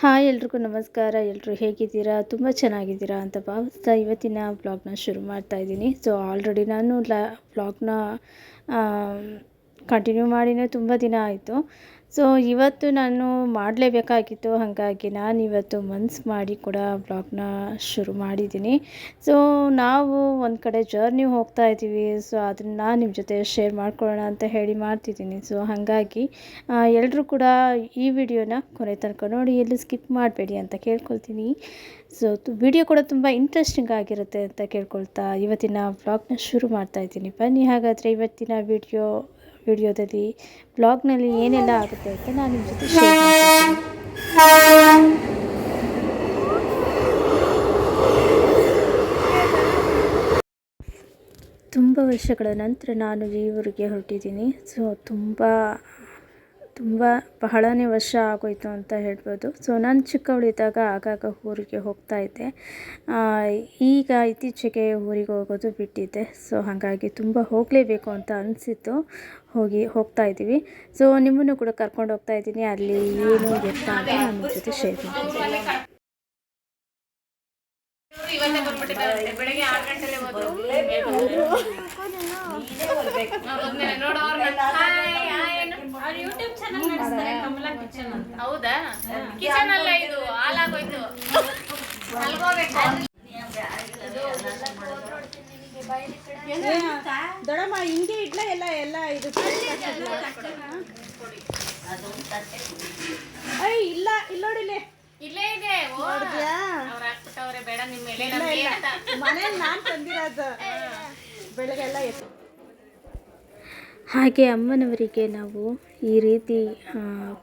Hi ಎಲ್ರಿಗೂ ನಮಸ್ಕಾರ. ಎಲ್ಲರೂ ಹೇಗಿದ್ದೀರಾ? ತುಂಬ ಚೆನ್ನಾಗಿದ್ದೀರಾ ಅಂತ ಭಾವಿಸ್ತಾ ಇವತ್ತಿನ ವ್ಲಾಗ್ನ ಶುರು ಮಾಡ್ತಾ ಇದ್ದೀನಿ. ಸೊ ಆಲ್ರೆಡಿ ನಾನು ಲ ವ್ಲಾಗ್ನ ಕಂಟಿನ್ಯೂ ಮಾಡಿನೇ ತುಂಬ ದಿನ ಆಯಿತು. ಸೊ ಇವತ್ತು ನಾನು ಮಾಡಲೇಬೇಕಾಗಿತ್ತು, ಹಾಗಾಗಿ ನಾನು ಇವತ್ತು ಮನ್ಸ್ ಮಾಡಿ ಕೂಡ ಬ್ಲಾಗ್ನ ಶುರು ಮಾಡಿದ್ದೀನಿ. ಸೊ ನಾವು ಒಂದು ಕಡೆ ಜರ್ನಿ ಹೋಗ್ತಾ ಇದ್ದೀವಿ. ಸೊ ಅದನ್ನು ನಿಮ್ಮ ಜೊತೆ ಶೇರ್ ಮಾಡ್ಕೊಳ್ಳೋಣ ಅಂತ ಹೇಳಿ ಮಾಡ್ತಿದ್ದೀನಿ. ಸೊ ಹಾಗಾಗಿ ಎಲ್ಲರೂ ಕೂಡ ಈ ವಿಡಿಯೋನ ಕೊನೆ ತನಕ ನೋಡಿ, ಎಲ್ಲೂ ಸ್ಕಿಪ್ ಮಾಡಬೇಡಿ ಅಂತ ಕೇಳ್ಕೊಳ್ತೀನಿ. ಸೊ ವಿಡಿಯೋ ಕೂಡ ತುಂಬ ಇಂಟ್ರೆಸ್ಟಿಂಗ್ ಆಗಿರುತ್ತೆ ಅಂತ ಕೇಳ್ಕೊಳ್ತಾ ಇವತ್ತಿನ ವ್ಲಾಗ್ನ ಶುರು ಮಾಡ್ತಾ ಇದ್ದೀನಿ. ಬನ್ನಿ, ಹಾಗಾದರೆ ಇವತ್ತಿನ ವಿಡಿಯೋ ವಿಡಿಯೋದಲ್ಲಿ, ಬ್ಲಾಗ್ನಲ್ಲಿ ಏನೆಲ್ಲ ಆಗುತ್ತೆ ಅಂತ ನಾನು ನಿಮ್ಮ ಜೊತೆ ಶೇರ್ ತುಂಬ ವರ್ಷಗಳ ನಂತರ ನಾನು ಈ ಊರಿಗೆ ಹೊರಟಿದ್ದೀನಿ. ಸೊ ತುಂಬ ತುಂಬ ಬಹಳನೇ ವರ್ಷ ಆಗೋಯ್ತು ಅಂತ ಹೇಳ್ಬೋದು. ಸೊ ನಾನು ಚಿಕ್ಕವಳಿದ್ದಾಗ ಆಗಾಗ ಊರಿಗೆ ಹೋಗ್ತಾ ಇದ್ದೆ. ಈಗ ಇತ್ತೀಚೆಗೆ ಊರಿಗೆ ಹೋಗೋದು ಬಿಟ್ಟಿದ್ದೆ. ಸೊ ಹಾಗಾಗಿ ತುಂಬ ಹೋಗಲೇಬೇಕು ಅಂತ ಅನಿಸಿತ್ತು. ಹೋಗಿ ಹೋಗ್ತಾ ಇದ್ದೀವಿ. ಸೊ ನಿಮ್ಮನ್ನು ಕೂಡ ಕರ್ಕೊಂಡು ಹೋಗ್ತಾ ಇದ್ದೀನಿ. ಅಲ್ಲಿ ಏನು ಎತ್ತ ಅಂತ ನಮ್ಮ ಜೊತೆ ಶೇರ್ ಮಾಡ್ತೀನಿ. ಅವ್ರನ್ನ ಯೂಟ್ಯೂಬ್ ಚಾನಲ್ ನಡೆಸ್ತಾರೆ ಕಮಲಾ ಕಿಚನ್ ಅಂತ. ಹೌದಾ? ಕಿಚನ್ ಅಲ್ಲ ಇದು ಹಾಲಾಗೋಯ್ತು. ಅಲ್ಗೋಬೇಕು ದೊಡಮ್ಮ ಹಿಂಗೆ ಇಡ್ಲ ಎಲ್ಲ ಎಲ್ಲ ಇದು ಐ ಇಲ್ಲ ಇಲ್ಲ ನೋಡಿಲೆ ಇಲ್ಲೇ. ಇದೆ. ಅವ್ರು ಹಾಕ್ಬಿಟ್ಟವ್ರೆ ಬೇಡ ನಿಮ್ಮ ಮನೇಲಿ ನಾನು ತಂದಿರೋದು. ಬೆಳಗ್ಗೆಲ್ಲ ಎತ್ತು ಹಾಗೆ ಅಮ್ಮನವರಿಗೆ ನಾವು ಈ ರೀತಿ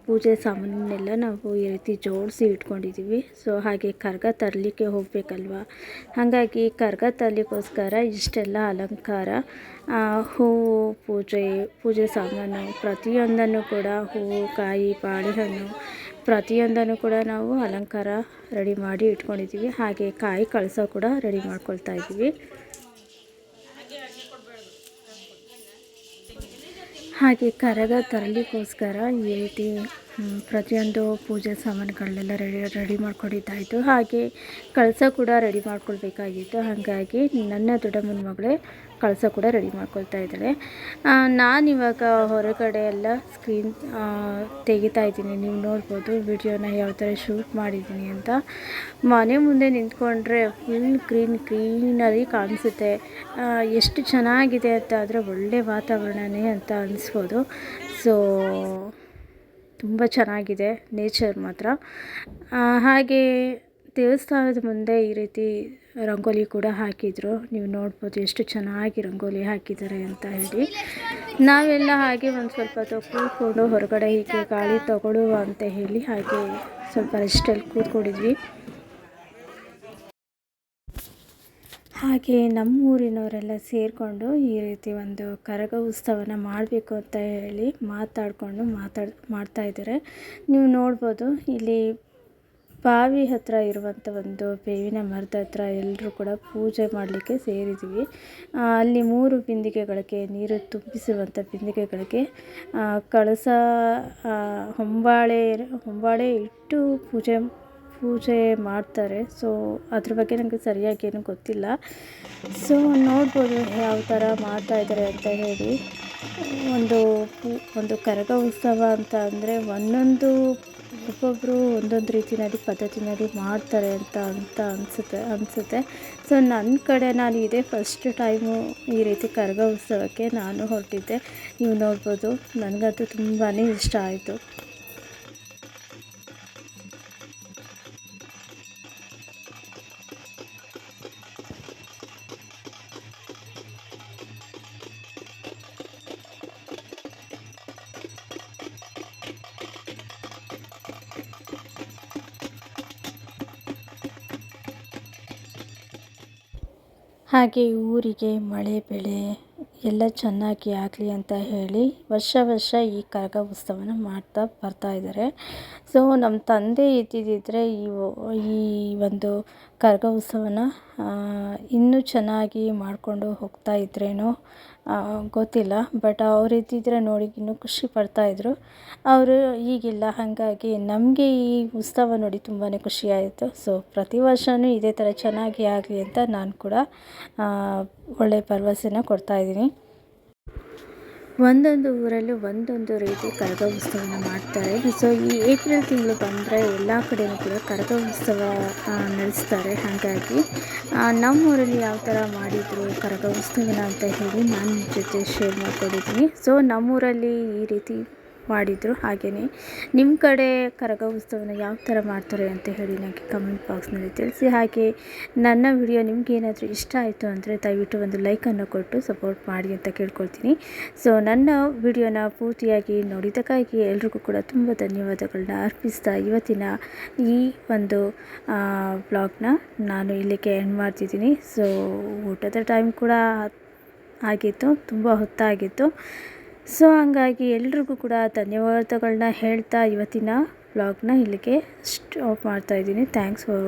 ಪೂಜೆ ಸಾಮಾನನ್ನೆಲ್ಲ ನಾವು ಈ ರೀತಿ ಜೋಡಿಸಿ ಇಟ್ಕೊಂಡಿದ್ದೀವಿ. ಸೊ, ಹಾಗೆ ಕರ್ಗ ತರಲಿಕ್ಕೆ ಹೋಗಬೇಕಲ್ವ? ಹಾಗಾಗಿ ಕರ್ಗ ತರಲಿಕ್ಕೋಸ್ಕರ ಇಷ್ಟೆಲ್ಲ ಅಲಂಕಾರ ಹೂವು ಪೂಜೆ ಪೂಜೆ ಸಾಮಾನು, ಪ್ರತಿಯೊಂದನ್ನು ಕೂಡ ಹೂವು, ಕಾಯಿ, ಬಾಳೆಹಣ್ಣು, ಪ್ರತಿಯೊಂದನ್ನು ಕೂಡ ನಾವು ಅಲಂಕಾರ ರೆಡಿ ಮಾಡಿ ಇಟ್ಕೊಂಡಿದ್ದೀವಿ. ಹಾಗೆ ಕಾಯಿ ಕಳಸ ಕೂಡ ರೆಡಿ ಮಾಡ್ಕೊಳ್ತಾ ಇದ್ದೀವಿ. ಹಾಗೆ ಕರಗ ತರಲಿಕ್ಕೋಸ್ಕರ ಮ್, ಪ್ರತಿಯೊಂದು ಪೂಜೆ ಸಾಮಾನುಗಳನ್ನೆಲ್ಲ ರೆಡಿ ರೆಡಿ ಮಾಡ್ಕೊಂಡಿದ್ದಾಯಿತು. ಹಾಗೆ ಕಳಸ ಕೂಡ ರೆಡಿ ಮಾಡ್ಕೊಳ್ಬೇಕಾಗಿತ್ತು. ಹಾಗಾಗಿ ನನ್ನ ದೊಡ್ಡಮ್ಮನ ಮಗಳೇ ಕಳಸ ಕೂಡ ರೆಡಿ ಮಾಡ್ಕೊಳ್ತಾ ಇದ್ದಾಳೆ ನಾನಿವಾಗ ಹೊರಗಡೆ ಎಲ್ಲ ಸ್ಕ್ರೀನ್ ತೆಗಿತಾ ಇದ್ದೀನಿ. ನೀವು ನೋಡ್ಬೋದು ವಿಡಿಯೋನ ಯಾವ ಥರ ಶೂಟ್ ಮಾಡಿದ್ದೀನಿ ಅಂತ. ಮನೆ ಮುಂದೆ ನಿಂತ್ಕೊಂಡ್ರೆ ಫುಲ್ ಗ್ರೀನ್ ಗ್ರೀನರಿ ಕಾಣಿಸುತ್ತೆ. ಎಷ್ಟು ಚೆನ್ನಾಗಿದೆ ಅಂತ ಆದರೆ ಒಳ್ಳೆ ವಾತಾವರಣನೇ ಅಂತ ಅನಿಸ್ಬೋದು. ಸೊ ತುಂಬ ಚೆನ್ನಾಗಿದೆ ನೇಚರ್ ಮಾತ್ರ. ಹಾಗೆ ದೇವಸ್ಥಾನದ ಮುಂದೆ ಈ ರೀತಿ ರಂಗೋಲಿ ಕೂಡ ಹಾಕಿದರು. ನೀವು ನೋಡ್ಬೋದು ಎಷ್ಟು ಚೆನ್ನಾಗಿ ರಂಗೋಲಿ ಹಾಕಿದ್ದಾರೆ ಅಂತ ಹೇಳಿ. ನಾವೆಲ್ಲ ಹಾಗೆ ಒಂದು ಸ್ವಲ್ಪ ಹೊತ್ತು ಕೂತ್ಕೊಂಡು ಹೊರಗಡೆ ಹೀಗೆ ಗಾಳಿ ತಗೊಳ್ಳುವ ಅಂತ ಹೇಳಿ ಹಾಗೆ ಸ್ವಲ್ಪ ರೆಸ್ಟಲ್ಲಿ ಕೂತ್ಕೊಂಡಿದ್ವಿ. ಹಾಗೆ ನಮ್ಮೂರಿನವರೆಲ್ಲ ಸೇರಿಕೊಂಡು ಈ ರೀತಿ ಒಂದು ಕರಗ ಉತ್ಸವನ ಮಾಡಬೇಕು ಅಂತ ಹೇಳಿ ಮಾತಾಡಿಕೊಂಡು ಮಾತಾಡ್ ಮಾಡ್ತಾಯಿದ್ದಾರೆ ನೀವು ನೋಡ್ಬೋದು, ಇಲ್ಲಿ ಬಾವಿ ಹತ್ರ ಇರುವಂಥ ಒಂದು ಬೇವಿನ ಮರದ ಹತ್ರ ಎಲ್ಲರೂ ಕೂಡ ಪೂಜೆ ಮಾಡಲಿಕ್ಕೆ ಸೇರಿದ್ದೀವಿ. ಅಲ್ಲಿ ಮೂರು ಬಿಂದಿಗೆಗಳಿಗೆ ನೀರು ತುಂಬಿಸುವಂಥ ಬಿಂದಿಗೆಗಳಿಗೆ ಕಳಸ ಹೊಂಬಾಳೆ ಹೊಂಬಾಳೆ ಇಟ್ಟು ಪೂಜೆ ಪೂಜೆ ಮಾಡ್ತಾರೆ. ಸೊ ಅದ್ರ ಬಗ್ಗೆ ನನಗೆ ಸರಿಯಾಗಿ ಏನು ಗೊತ್ತಿಲ್ಲ. ಸೊ ನೋಡ್ಬೋದು ಯಾವ ಥರ ಮಾಡ್ತಾ ಇದ್ದಾರೆ ಅಂತ ಹೇಳಿ. ಒಂದು ಒಂದು ಕರಗ ಉತ್ಸವ ಅಂತ ಅಂದರೆ ಒಂದೊಂದು ಒಬ್ಬೊಬ್ಬರು ಒಂದೊಂದು ರೀತಿಯಲ್ಲಿ, ಪದ್ಧತಿನಲ್ಲಿ ಮಾಡ್ತಾರೆ ಅಂತ ಅಂತ ಅನಿಸುತ್ತೆ ಅನಿಸುತ್ತೆ. ಸೊ ನನ್ನ ಕಡೆ ನಾನು ಇದೇ ಫಸ್ಟ್ ಟೈಮು ಈ ರೀತಿ ಕರಗ ಉತ್ಸವಕ್ಕೆ ನಾನು ಹೊರಟಿದ್ದೆ. ನೀವು ನೋಡ್ಬೋದು, ನನಗಂತೂ ತುಂಬಾ ಇಷ್ಟ ಆಯಿತು. ಹಾಗೆ ಊರಿಗೆ ಮಳೆ, ಬೆಳೆ ಎಲ್ಲ ಚೆನ್ನಾಗಿ ಆಗಲಿ ಅಂತ ಹೇಳಿ ವರ್ಷ ವರ್ಷ ಈ ಕರಗ ಉತ್ಸವನ ಮಾಡ್ತಾ ಬರ್ತಾ ಇದ್ದಾರೆ. ಸೊ ನಮ್ಮ ತಂದೆ ಇದ್ದಿದ್ದಿದ್ರೆ ಈ ಈ ಒಂದು ಕರಗ ಉತ್ಸವನ ಇನ್ನೂ ಚೆನ್ನಾಗಿ ಮಾಡಿಕೊಂಡು ಹೋಗ್ತಾ ಇದ್ರೇನೋ ಗೊತ್ತಿಲ್ಲ, ಬಟ್ ಅವ್ರು ಇದ್ದಿದ್ರೆ ನೋಡಿ ಇನ್ನೂ ಖುಷಿ ಪಡ್ತಾಯಿದ್ರು ಅವರು ಈಗಿಲ್ಲ, ಹಾಗಾಗಿ ನಮಗೆ ಈ ಉತ್ಸವ ನೋಡಿ ತುಂಬಾ ಖುಷಿ ಆಯಿತು. ಸೊ ಪ್ರತಿ ವರ್ಷವೂ ಇದೇ ಥರ ಚೆನ್ನಾಗಿ ಆಗಲಿ ಅಂತ ನಾನು ಕೂಡ ಒಳ್ಳೆಯ ಒಳ್ಳೆ ಭರವಸೆನ ಕೊಡ್ತಾಯಿದ್ದೀನಿ ಒಂದೊಂದು ಊರಲ್ಲೂ ಒಂದೊಂದು ರೀತಿ ಕರಗ ಉತ್ಸವನ ಮಾಡ್ತಾರೆ. ಸೊ ಈ ಏಪ್ರಿಲ್ ತಿಂಗಳು ಬಂದರೆ ಎಲ್ಲ ಕಡೆಯೂ ಕೂಡ ಕರಗ ಉತ್ಸವ ನಡೆಸ್ತಾರೆ. ಹಾಗಾಗಿ ನಮ್ಮೂರಲ್ಲಿ ಯಾವ ಥರ ಮಾಡಿದರು ಕರಗ ಉತ್ಸವನ ಅಂತ ಹೇಳಿ ನಾನು ನಿಮ್ಮ ಜೊತೆ ಶೇರ್ ಮಾಡ್ಕೊಂಡಿದ್ದೀನಿ. ಸೊ ನಮ್ಮೂರಲ್ಲಿ ಈ ರೀತಿ ಮಾಡಿದರು ಹಾಗೆಯೇ. ನಿಮ್ಮ ಕಡೆ ಕರಗ ಉತ್ಸವನ ಯಾವ ಥರ ಮಾಡ್ತಾರೆ ಅಂತ ಹೇಳಿ ನನಗೆ ಕಮೆಂಟ್ ಬಾಕ್ಸ್ನಲ್ಲಿ ತಿಳಿಸಿ. ಹಾಗೆ ನನ್ನ ವಿಡಿಯೋ ನಿಮಗೇನಾದರೂ ಇಷ್ಟ ಆಯಿತು ಅಂದರೆ ದಯವಿಟ್ಟು ಒಂದು ಲೈಕನ್ನು ಕೊಟ್ಟು ಸಪೋರ್ಟ್ ಮಾಡಿ ಅಂತ ಕೇಳ್ಕೊಳ್ತೀನಿ. ಸೊ ನನ್ನ ವಿಡಿಯೋನ ಪೂರ್ತಿಯಾಗಿ ನೋಡಿದ್ದಕ್ಕಾಗಿ ಎಲ್ರಿಗೂ ಕೂಡ ತುಂಬ ಧನ್ಯವಾದಗಳನ್ನ ಅರ್ಪಿಸ್ತಾ ಇವತ್ತಿನ ಈ ಒಂದು ಬ್ಲಾಗ್ನ ನಾನು ಇಲ್ಲಿಗೆ ಎಂಡ್ ಮಾಡ್ತಿದ್ದೀನಿ. ಸೊ ಊಟದ ಟೈಮ್ ಕೂಡ ಆಗಿತ್ತು, ತುಂಬ ಹೊತ್ತಾಗಿತ್ತು. ಸೊ ಹಂಗಾಗಿ ಎಲ್ರಿಗೂ ಕೂಡ ಧನ್ಯವಾದಗಳನ್ನ ಹೇಳ್ತಾ ಇವತ್ತಿನ ಬ್ಲಾಗ್ನ ಇಲ್ಲಿಗೆ ಸ್ಟಾಪ್ ಮಾಡ್ತಾಯಿದ್ದೀನಿ ಥ್ಯಾಂಕ್ಸ್ ಫಾರ್